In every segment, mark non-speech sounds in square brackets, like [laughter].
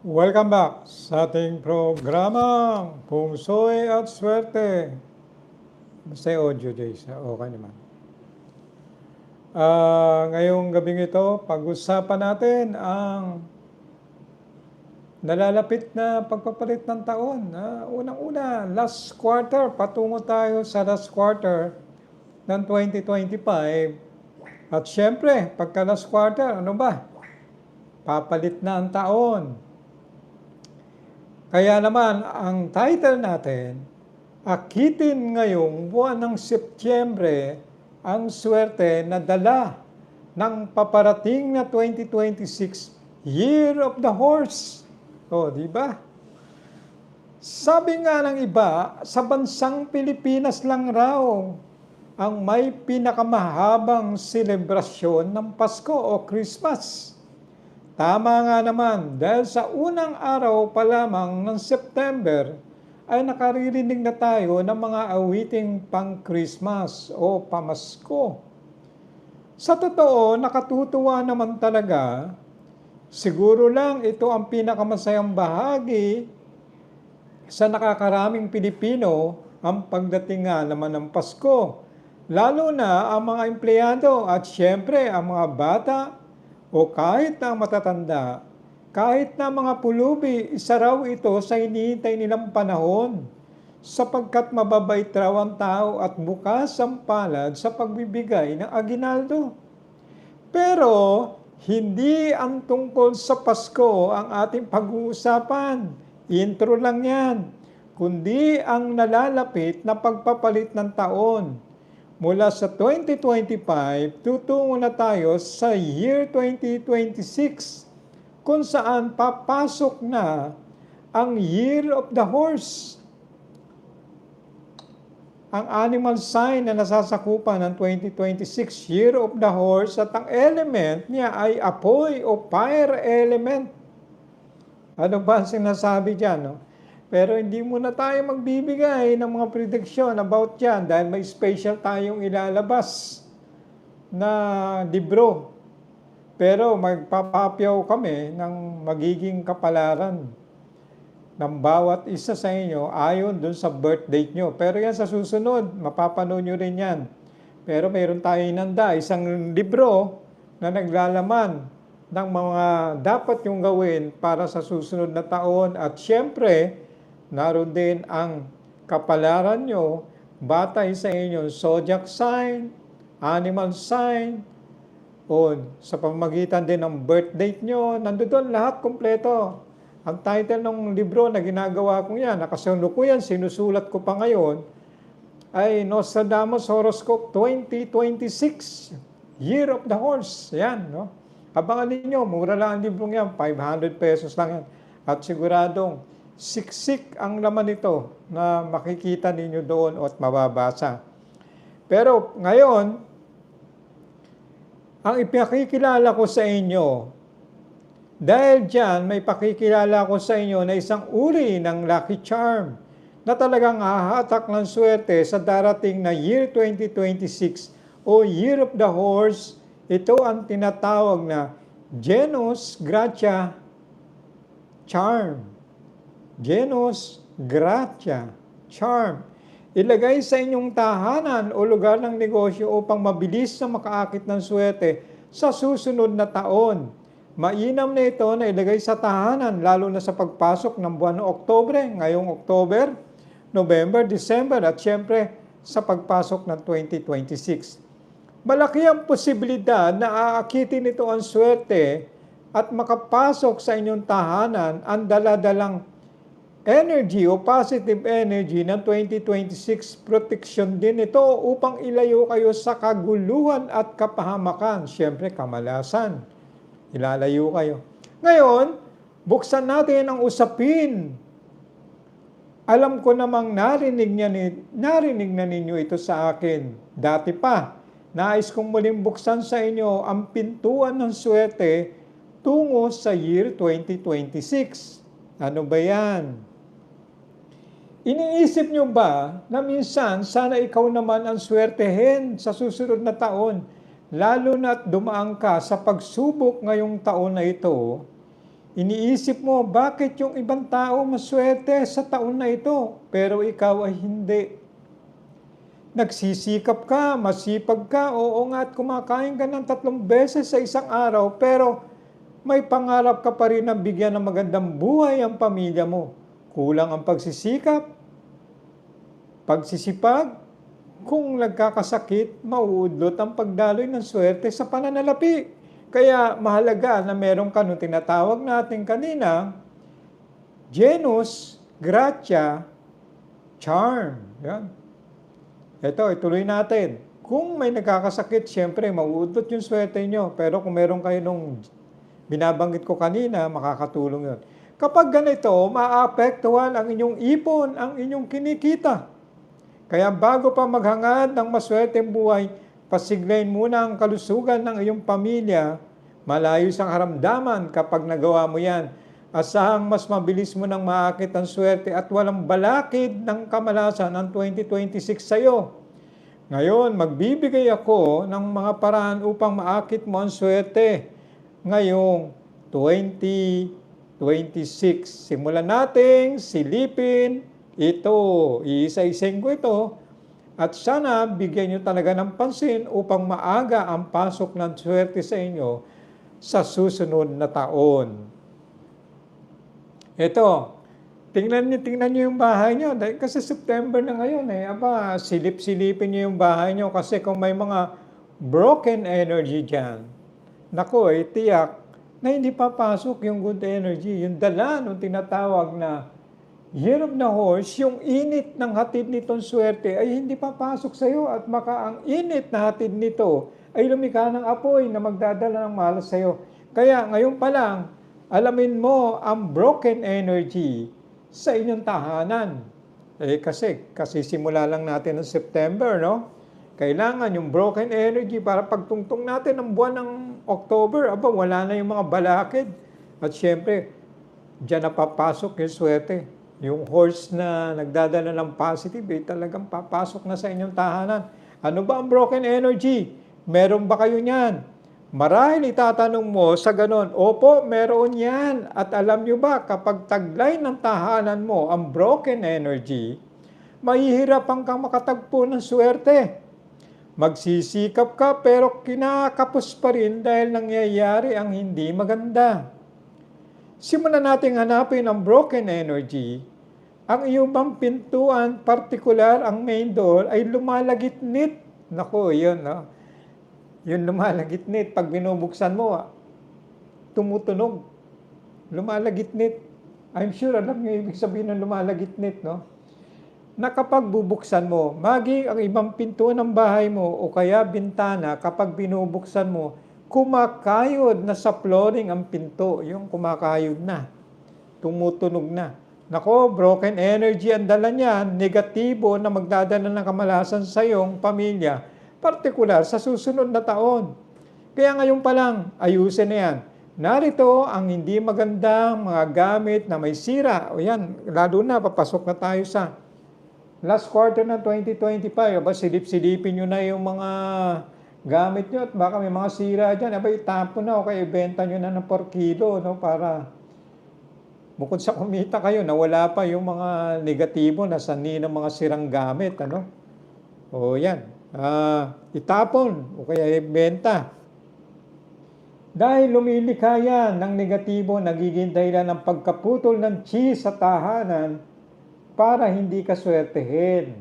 Welcome back sa ating programa Pungsoy at Swerte. Basta audio days, okay naman. Ah, ngayong gabing ito, pag-usapan natin ang nalalapit na pagpapalit ng taon. Ah, Unang-una, last quarter, patungo tayo sa last quarter ng 2025. At syempre, pagka last quarter, ano ba? Papalit na ang taon. Kaya naman, ang title natin, Akitin ngayong buwan ng Setyembre ang swerte na dala ng paparating na 2026 Year of the Horse. O, di ba? Sabi nga ng iba, sa bansang Pilipinas lang raw ang may pinakamahabang selebrasyon ng Pasko o Christmas. Tama nga naman, dahil sa unang araw pa lamang ng September ay nakaririnig na tayo ng mga awiting pang-Christmas o pamasko. Sa totoo, nakatutuwa naman talaga. Siguro lang ito ang pinakamasayang bahagi sa nakakaraming Pilipino ang pagdating nga naman ng Pasko. Lalo na ang mga empleyado at siyempre ang mga bata o kahit na matatanda, kahit na mga pulubi, isa raw ito sa hinihintay nilang panahon sapagkat mababait raw ang tao at bukas ang palad sa pagbibigay ng aginaldo. Pero hindi ang tungkol sa Pasko ang ating pag-uusapan. Intro lang yan. Kundi ang nalalapit na pagpapalit ng taon mula sa 2025, tutungo na tayo sa year 2026 kung saan papasok na ang Year of the Horse. Ang animal sign na nasasakupan ng 2026 Year of the Horse at ang element niya ay apoy o fire element. Ano ba ang sinasabi dyan? No? Pero hindi muna tayo magbibigay ng mga prediction about yan dahil may special tayong ilalabas na libro. Pero magpapapyaw kami ng magiging kapalaran ng bawat isa sa inyo ayon dun sa birth date nyo. Pero yan sa susunod, mapapanood nyo rin yan. Pero mayroon tayo inanda, isang libro na naglalaman ng mga dapat yung gawin para sa susunod na taon. At syempre, naroon din ang kapalaran nyo batay sa inyong zodiac sign, animal sign, o sa pamagitan din ng birth date nyo, nandoon lahat kompleto. Ang title ng libro na ginagawa ko yan, nakasunod ko yan, sinusulat ko pa ngayon, ay Nostradamus Horoscope 2026, Year of the Horse. Yan, no? Abangan ninyo, mura lang ang librong yan, 500 pesos lang yan. At siguradong siksik ang laman nito na makikita ninyo doon at mababasa. Pero ngayon, ang ipakikilala ko sa inyo, dahil dyan may pakikilala ko sa inyo na isang uri ng lucky charm na talagang hahatak ng swerte sa darating na year 2026 o Year of the Horse. Ito ang tinatawag na Genus Gratia Charm. Genus Gratia Charm. Ilagay sa inyong tahanan o lugar ng negosyo upang mabilis na makaakit ng swerte sa susunod na taon. Mainam na ito na ilagay sa tahanan lalo na sa pagpasok ng buwan ng Oktobre, ngayong October, November, December at syempre sa pagpasok ng 2026. Malaki ang posibilidad na aakitin ito ang swerte at makapasok sa inyong tahanan ang daladalang energy o positive energy ng 2026 protection din ito upang ilayo kayo sa kaguluhan at kapahamakan. Siyempre, kamalasan. Ilalayo kayo. Ngayon, buksan natin ang usapin. Alam ko namang narinig, niya ni, narinig na ninyo ito sa akin. Dati pa, nais kong muling buksan sa inyo ang pintuan ng swerte tungo sa year 2026. Ano ba yan? Iniisip nyo ba na minsan sana ikaw naman ang swertehin sa susunod na taon, lalo na't dumaan ka sa pagsubok ngayong taon na ito, Iniisip mo, bakit yung ibang tao maswerte sa taon na ito, pero ikaw ay hindi? Nagsisikap ka, masipag ka, oo nga at kumakain ka ng tatlong beses sa isang araw, pero may pangarap ka pa rin na bigyan ng magandang buhay ang pamilya mo. Kulang ang pagsisikap, pagsisipag, kung nagkakasakit, mauudlot ang pagdaloy ng swerte sa pananalapi. Kaya mahalaga na meron ka nung tinatawag natin kanina, genus, gratia, charm. Yan. Ito, ituloy natin. Kung may nagkakasakit, siyempre, mauudlot yung swerte nyo. Pero kung meron kayo nung binabanggit ko kanina, makakatulong yun. Kapag ganito, maapektuhan ang inyong ipon, ang inyong kinikita. Kaya bago pa maghangad ng maswerteng buhay, pasiglayin muna ang kalusugan ng iyong pamilya. Malayo ang haramdaman kapag nagawa mo yan. Asahang mas mabilis mo nang maakit ang swerte at walang balakid ng kamalasan ang 2026 sa iyo. Ngayon, magbibigay ako ng mga paraan upang maakit mo ang swerte ngayong 2026. Simulan nating silipin ito. Iisa-ising ko ito. At sana bigyan nyo talaga ng pansin upang maaga ang pasok ng swerte sa inyo sa susunod na taon. Ito, tingnan niyo, tingnan niyo yung bahay niyo. Dahil kasi September na ngayon eh. Aba, silip-silipin niyo yung bahay niyo kasi kung may mga broken energy dyan, nako eh, tiyak na hindi papasok yung good energy. Yung dala nung tinatawag na year of the horse, yung init ng hatid nitong swerte ay hindi papasok sa iyo at maka ang init na hatid nito ay lumika ng apoy na magdadala ng malas sa iyo. Kaya ngayon pa lang, alamin mo ang broken energy sa inyong tahanan. Eh kasi, kasi simula lang natin ng September, no? Kailangan yung broken energy para pagtungtong natin ng buwan ng October, aba, wala na yung mga balakid. At syempre, dyan napapasok yung swerte. Yung horse na nagdadala ng positive, eh, talagang papasok na sa inyong tahanan. Ano ba ang broken energy? Meron ba kayo niyan? Marahil itatanong mo sa ganon, Opo, meron yan. At alam nyo ba, kapag taglay ng tahanan mo ang broken energy, mahihirapan kang makatagpo ng swerte. Magsisikap ka pero kinakapos pa rin dahil nangyayari ang hindi maganda. Simulan nating hanapin ang broken energy. Ang iyong bang pintuan, partikular ang main door, ay lumalagitnit. Nako, yun, no? Yung lumalagitnit, pag binubuksan mo, ah, tumutunog. Lumalagitnit. I'm sure alam niyo ibig sabihin ng lumalagitnit, no? Na kapag bubuksan mo, maging ang ibang pinto ng bahay mo o kaya bintana, kapag binubuksan mo, kumakayod na sa flooring ang pinto. Yung kumakayod na. Tumutunog na. Nako, broken energy ang dala niya, negatibo na magdadala ng kamalasan sa iyong pamilya partikular sa susunod na taon. Kaya ngayon pa lang, ayusin na yan. Narito ang hindi magandang mga gamit na may sira. O yan, lalo na, papasok na tayo sa last quarter ng 2025. Aba, silip-silipin nyo na yung mga gamit nyo at baka may mga sira dyan. Aba, itapon na o kaya ibenta nyo na ng 4 kilo no, para bukod sa kumita kayo, nawala pa yung mga negatibo na sani ng mga sirang gamit. Ano? O yan, uh, itapon o kaya ibenta. Dahil lumilikha yan ng negatibo, nagiging dahilan ng pagkaputol ng chi sa tahanan para hindi ka swertehin.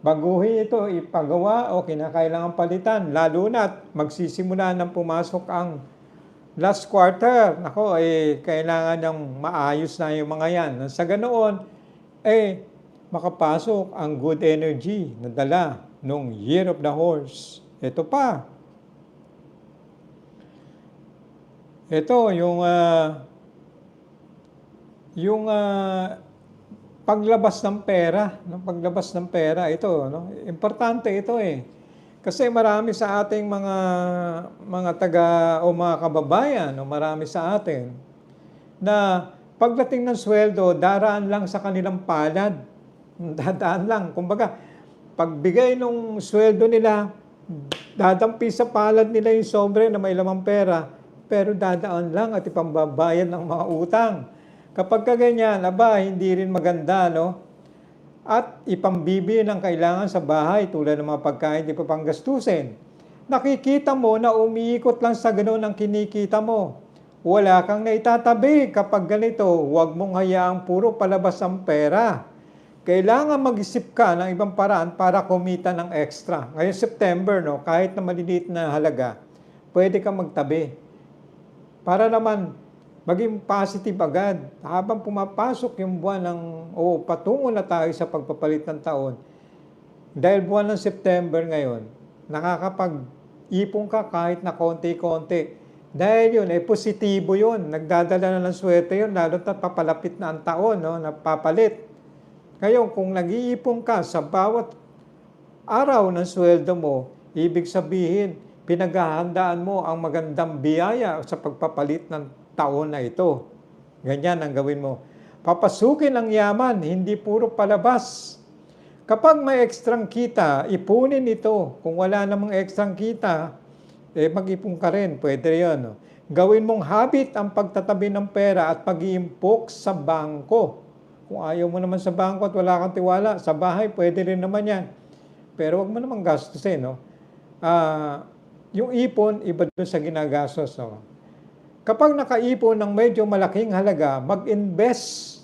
Baguhin ito, ipagawa o kinakailangan palitan, lalo na magsisimula ng pumasok ang last quarter. Nako, eh, kailangan ng maayos na yung mga yan. Sa ganoon, eh, makapasok ang good energy na dala nung Year of the Horse. Ito pa. Ito, yung uh, yung uh, paglabas ng pera, no? paglabas ng pera, ito, no? Importante ito eh. Kasi marami sa ating mga mga taga o mga kababayan, no? marami sa atin na pagdating ng sweldo, daraan lang sa kanilang palad. [laughs] Dadaan lang. Kumbaga, pagbigay nung sweldo nila, dadampi sa palad nila yung sobre na may lamang pera, pero dadaan lang at ipambabayad ng mga utang. Kapag kaganyan, aba, hindi rin maganda, no? At ipambibi ng kailangan sa bahay tulad ng mga pagkain di pa panggastusin. Nakikita mo na umiikot lang sa ganoon ang kinikita mo. Wala kang naitatabi kapag ganito, huwag mong hayaang puro palabas ang pera. Kailangan mag-isip ka ng ibang paraan para kumita ng extra. Ngayon September, no, kahit na maliliit na halaga, pwede kang magtabi. Para naman maging positive agad. Habang pumapasok yung buwan ng, o patungo na tayo sa pagpapalit ng taon, dahil buwan ng September ngayon, nakakapag-ipon ka kahit na konti-konti. Dahil yun, eh, positibo yun. Nagdadala na ng swerte yun, lalo na papalapit na ang taon, no, napapalit. Ngayon, kung nag-iipon ka sa bawat araw ng sweldo mo, ibig sabihin, pinaghahandaan mo ang magandang biyaya sa pagpapalit ng taon na ito. Ganyan ang gawin mo. Papasukin ang yaman, hindi puro palabas. Kapag may ekstrang kita, ipunin ito. Kung wala namang ekstrang kita, eh mag-ipon ka rin. Pwede yun. Gawin mong habit ang pagtatabi ng pera at pag-iimpok sa bangko. Kung ayaw mo naman sa bangko at wala kang tiwala, sa bahay, pwede rin naman yan. Pero wag mo naman gastusin. No? Ah, yung ipon, iba doon sa ginagastos. No? Kapag nakaipon ng medyo malaking halaga, mag-invest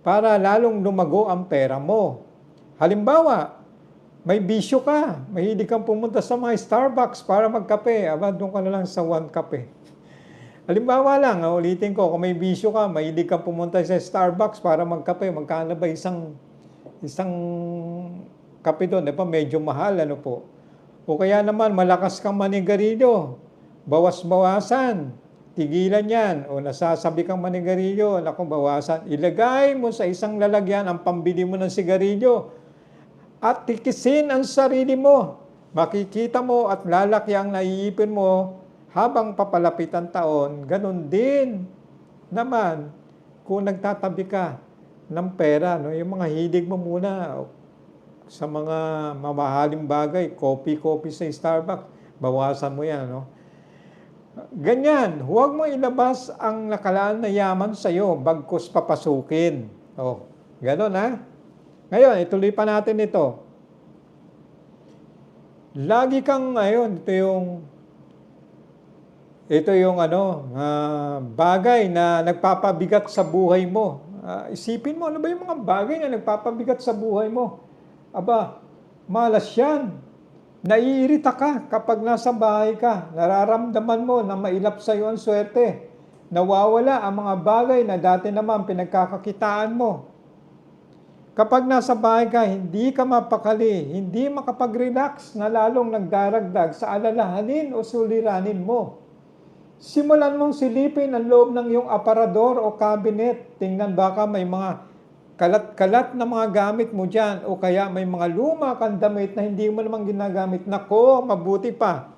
para lalong lumago ang pera mo. Halimbawa, may bisyo ka, mahilig kang pumunta sa mga Starbucks para magkape, aba doon ka na lang sa one kape. [laughs] Halimbawa lang, ah, ulitin ko, kung may bisyo ka, mahilig kang pumunta sa Starbucks para magkape, magkano ba isang isang kape doon? Di ba medyo mahal, ano po? O kaya naman, malakas kang manigarilyo, bawas-bawasan, tigilan yan. O nasasabi kang manigarilyo, naku, bawasan. Ilagay mo sa isang lalagyan ang pambili mo ng sigarilyo at tikisin ang sarili mo. Makikita mo at lalaki ang naiipin mo habang papalapit ang taon. Ganon din naman kung nagtatabi ka ng pera. No? Yung mga hilig mo muna sa mga mamahaling bagay, coffee-coffee sa Starbucks, bawasan mo yan. No? Ganyan, huwag mo ilabas ang nakalaan na yaman sa iyo bagkus papasukin. Oh, gano'n ha? Ngayon, ituloy pa natin ito. Lagi kang, ayun, ito yung ito yung ano, ah, bagay na nagpapabigat sa buhay mo. Ah, isipin mo, ano ba yung mga bagay na nagpapabigat sa buhay mo? Aba, malas yan. Naiirita ka kapag nasa bahay ka. Nararamdaman mo na mailap sa iyo ang swerte. Nawawala ang mga bagay na dati naman pinagkakakitaan mo. Kapag nasa bahay ka, hindi ka mapakali, hindi makapag-relax na lalong nagdaragdag sa alalahanin o suliranin mo. Simulan mong silipin ang loob ng iyong aparador o cabinet. Tingnan baka may mga kalat-kalat na mga gamit mo dyan o kaya may mga luma kang damit na hindi mo naman ginagamit. Nako, mabuti pa.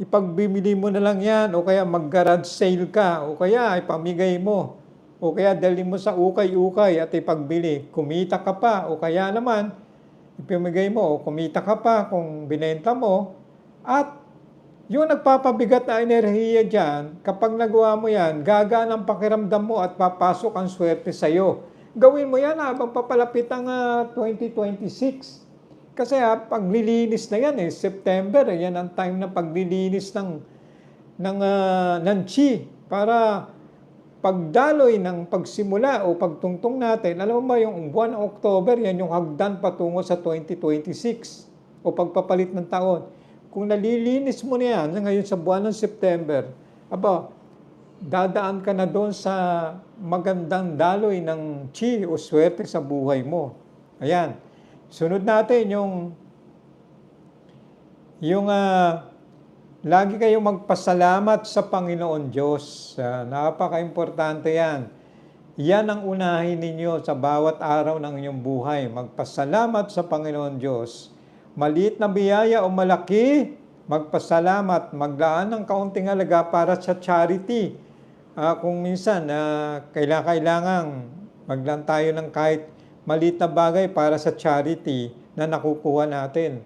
Ipagbibili mo na lang yan o kaya mag-garage sale ka o kaya ipamigay mo o kaya dali mo sa ukay-ukay at ipagbili. Kumita ka pa o kaya naman ipamigay mo o kumita ka pa kung binenta mo at yung nagpapabigat na enerhiya dyan, kapag nagawa mo yan, gagaan ang pakiramdam mo at papasok ang swerte sa'yo. Gawin mo yan habang papalapit ang ah, 2026. Kasi ha, paglilinis na yan eh, September, eh, yan ang time na paglilinis ng, ng, ah, ng chi para pagdaloy ng pagsimula o pagtungtong natin, alam mo ba yung buwan ng October, yan yung hagdan patungo sa 2026 o pagpapalit ng taon. Kung nalilinis mo na yan ngayon sa buwan ng September, aba, dadaan ka na doon sa magandang daloy ng chi o swerte sa buhay mo. Ayan. Sunod natin yung yung ah, lagi kayong magpasalamat sa Panginoon Diyos. Ah, napaka-importante yan. Yan ang unahin ninyo sa bawat araw ng inyong buhay. Magpasalamat sa Panginoon Diyos. Maliit na biyaya o malaki, magpasalamat, maglaan ng kaunting halaga para sa charity. Ah, kung minsan uh, kailangan maglaan tayo ng kahit maliit na bagay para sa charity na nakukuha natin.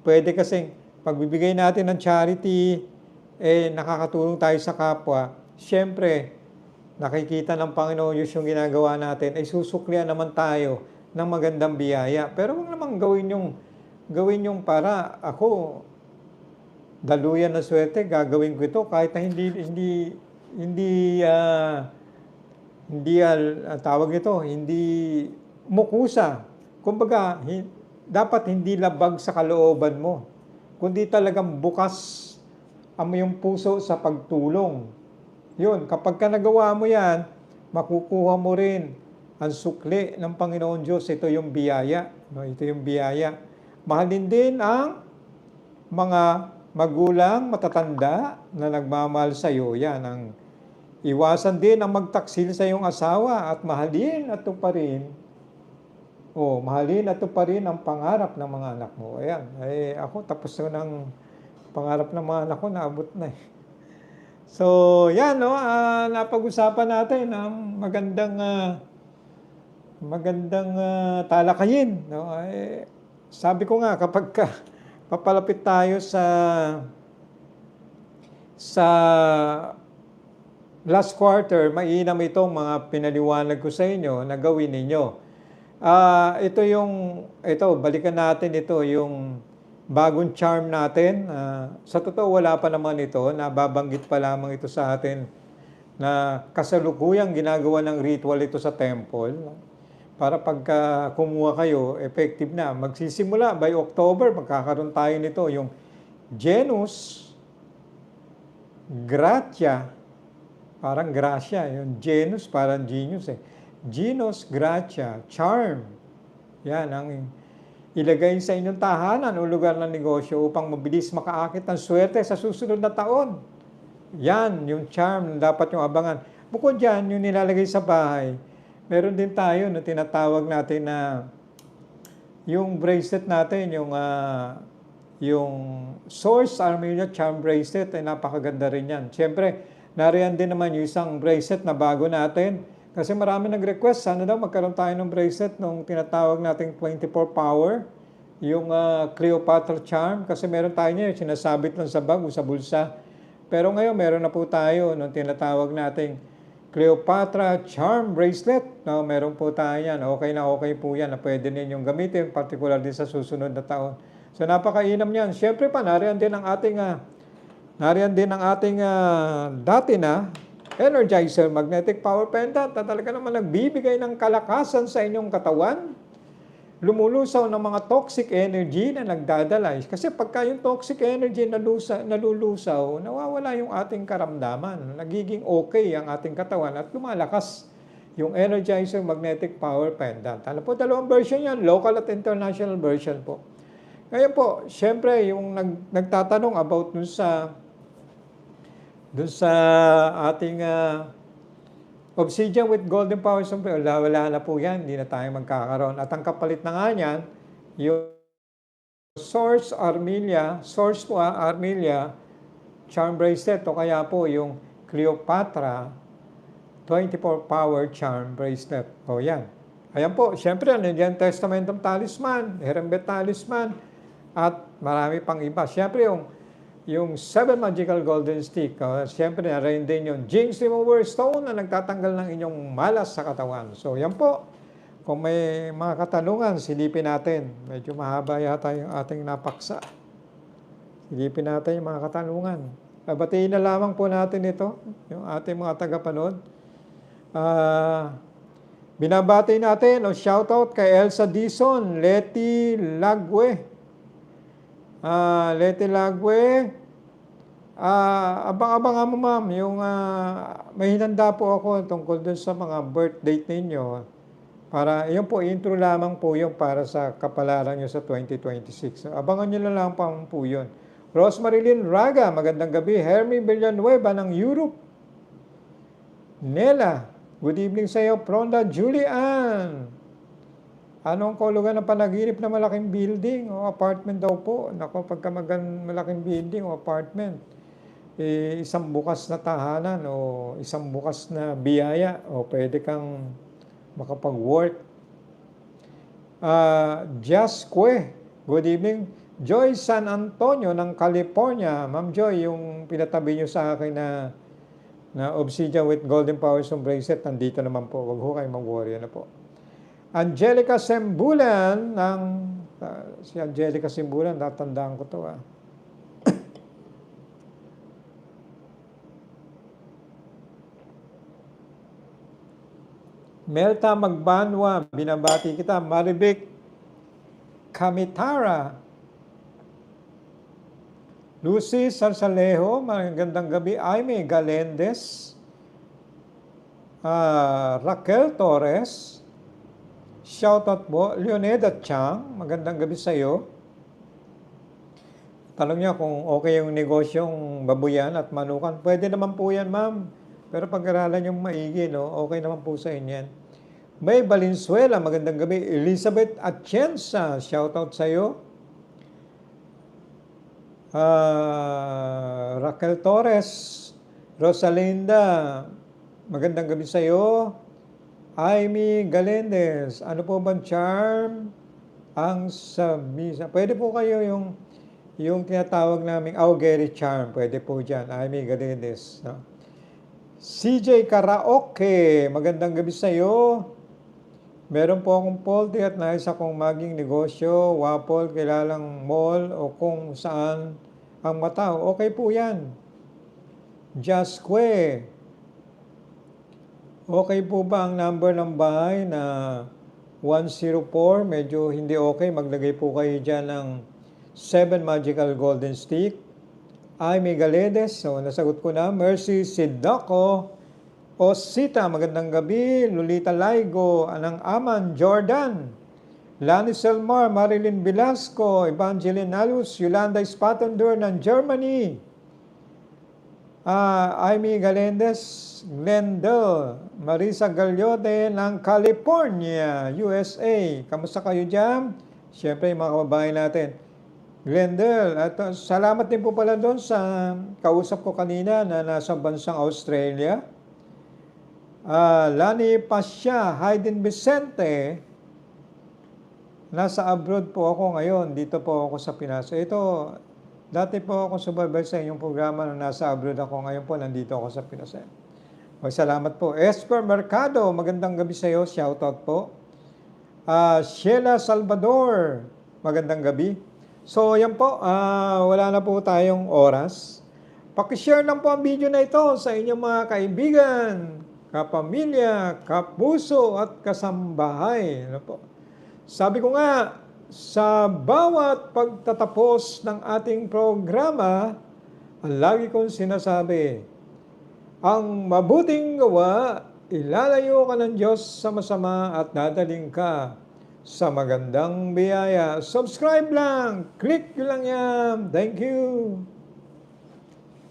Pwede kasing pagbibigay natin ng charity, eh nakakatulong tayo sa kapwa, syempre, nakikita ng Panginoon Diyos yung ginagawa natin, ay susuklian naman tayo ng magandang biyaya. Pero huwag naman gawin yung, gawin yung para ako, daluyan na swerte, gagawin ko ito kahit na hindi, hindi, hindi, ah, hindi, ah, tawag ito, hindi mukusa. Kumbaga, hi- dapat hindi labag sa kalooban mo, kundi talagang bukas ang iyong puso sa pagtulong. Yun, kapag ka nagawa mo yan, makukuha mo rin ang sukli ng Panginoon Diyos. Ito yung biyaya. No? Ito yung biyaya. Mahalin din ang mga magulang matatanda na nagmamahal sa iyo. Yan ang iwasan din ang magtaksil sa iyong asawa at mahalin at pa rin Oh, mahalin at pa rin ang pangarap ng mga anak mo. Ayan, eh, ako tapos na ng pangarap ng mga anak ko, naabot na eh. [laughs] So, yan, no, ah, napag-usapan natin ang magandang ah, magandang ah, talakayin, no? Eh, sabi ko nga [laughs] kapag ka, papalapit tayo sa sa last quarter, mainam itong mga pinaliwanag ko sa inyo na gawin ninyo. Ah, ito yung ito, balikan natin ito yung bagong charm natin. Ah, sa totoo wala pa naman ito, nababanggit pa lamang ito sa atin na kasalukuyang ginagawa ng ritual ito sa temple. Para pagka kumuha kayo, effective na. Magsisimula by October, magkakaroon tayo nito yung Genus Gratia, parang gracia, yung genus, parang genius eh. Genus Gratia, charm. Yan ang ilagay sa inyong tahanan o lugar ng negosyo upang mabilis makaakit ng swerte sa susunod na taon. Yan, yung charm na dapat yung abangan. Bukod dyan, yung nilalagay sa bahay, meron din tayo na tinatawag natin na yung bracelet natin, yung ah, yung Source Armenia Charm Bracelet ay napakaganda rin yan. Siyempre, nariyan din naman yung isang bracelet na bago natin. Kasi marami nag-request, sana daw magkaroon tayo ng bracelet nung tinatawag nating 24 power, yung ah, Cleopatra Charm. Kasi meron tayo niya, sinasabit lang sa bag o sa bulsa. Pero ngayon, meron na po tayo nung tinatawag nating Cleopatra Charm Bracelet. No, meron po tayo yan. Okay na okay po yan na pwede ninyong gamitin, particular din sa susunod na taon. So napakainam niyan. Siyempre pa, nariyan din ang ating, ah, nariyan din ang ating ah, dati na Energizer Magnetic Power Pendant na talaga naman nagbibigay ng kalakasan sa inyong katawan. Lumulusaw ng mga toxic energy na nagdadala. Kasi pagka yung toxic energy nalusa, nalulusaw, nawawala yung ating karamdaman. Nagiging okay ang ating katawan at lumalakas yung Energizer Magnetic Power Pendant. Ano po, dalawang version yan, local at international version po. Ngayon po, syempre, yung nag, nagtatanong about dun sa dun sa ating ah, Obsidian with Golden Power Sombrero, wala, wala na po yan, hindi na tayo magkakaroon. At ang kapalit na nga niyan, yung Source Armilia, Source po ah, Armilia, Charm Bracelet, o kaya po yung Cleopatra 24 Power Charm Bracelet. O yan. Ayan po, syempre, nandiyan Testamentum Talisman, Herembet Talisman, at marami pang iba. Siyempre, yung, yung Seven Magical Golden Stick, uh, siyempre, narin din yung Jinx Remover Stone na nagtatanggal ng inyong malas sa katawan. So, yan po. Kung may mga katanungan, silipin natin. Medyo mahaba yata yung ating napaksa. Silipin natin yung mga katanungan. Babatiin na lamang po natin ito, yung ating mga tagapanood. Ah... Binabati natin o shoutout kay Elsa Dison, Leti Lagwe. Ah, Leti Lagwe. Ah, abang-abang mo ma'am, yung ah, may hinanda po ako tungkol dun sa mga birth date ninyo. Para, yun po, intro lamang po yun para sa kapalaran nyo sa 2026. Abangan nyo na lang pa po yun. Rosemarilyn Raga, magandang gabi. Hermie Villanueva ng Europe. Nela, good evening sa iyo. Pronda Julian. Anong kulugan ng panaginip na malaking building o apartment daw po? Nako, pagka magan malaking building o apartment, eh, isang bukas na tahanan o isang bukas na biyaya o pwede kang makapag-work. Just Kwe, good evening. Joy San Antonio ng California. Ma'am Joy, yung pinatabi nyo sa akin na na obsidian with golden powers of bracelet, nandito naman po. Huwag ho kayong mag-worry. Ano po. Angelica Sembulan ng ah, si Angelica Sembulan, natandaan ko to ah. [coughs] Melta Magbanwa, binabati kita. Maribik Kamitara. Lucy Sarsalejo, magandang gabi. Aimee Galendez. Ah, Raquel Torres. Shoutout po. Leoneda Chang, magandang gabi sa iyo. Tanong niya kung okay yung negosyong babuyan at manukan. Pwede naman po yan, ma'am. Pero pag-aralan yung maigi, no? okay naman po sa inyo yan. May Valenzuela, magandang gabi. Elizabeth Atienza, shoutout sa iyo. Ah, Raquel Torres, Rosalinda, magandang gabi sa iyo. Amy Galendez, ano po bang charm ang sa misa? Pwede po kayo yung yung tinatawag naming Augeri charm, pwede po dyan, Amy Galendez. No? CJ Karaoke, magandang gabi sa iyo. Meron po akong polty at nais akong maging negosyo, wapol, kilalang mall o kung saan ang matao. Okay po yan. Jasque. Okay po ba ang number ng bahay na 104? Medyo hindi okay. Maglagay po kayo dyan ng 7 magical golden stick. Ay, Megaledes. So, nasagot ko na. Mercy Sidaco. Osita, magandang gabi. Lolita Laigo, Anang Aman, Jordan. Lani Selmar, Marilyn Velasco, Evangeline Alus, Yolanda Spatender ng Germany. Ah, Amy Galendez, Glendale, Marisa Galyote ng California, USA. Kamusta kayo dyan? Siyempre, mga kababayan natin. Glendale, at uh, salamat din po pala doon sa kausap ko kanina na nasa bansang Australia. Ah, Lani Pasya, Hayden Vicente, nasa abroad po ako ngayon. Dito po ako sa Pinas. Ito, dati po ako subaybay sa inyong programa nung nasa abroad ako. Ngayon po, nandito ako sa Pinas. O, salamat po. Esper Mercado, magandang gabi sa iyo. Shoutout po. Ah, Sheila Salvador, magandang gabi. So, yan po. ah, wala na po tayong oras. Pakishare lang po ang video na ito sa inyong mga kaibigan, kapamilya, kapuso at kasambahay. Ano po? Sabi ko nga, sa bawat pagtatapos ng ating programa, ang lagi kong sinasabi, ang mabuting gawa, ilalayo ka ng Diyos sa masama at dadaling ka sa magandang biyaya. Subscribe lang! Click lang yan! Thank you!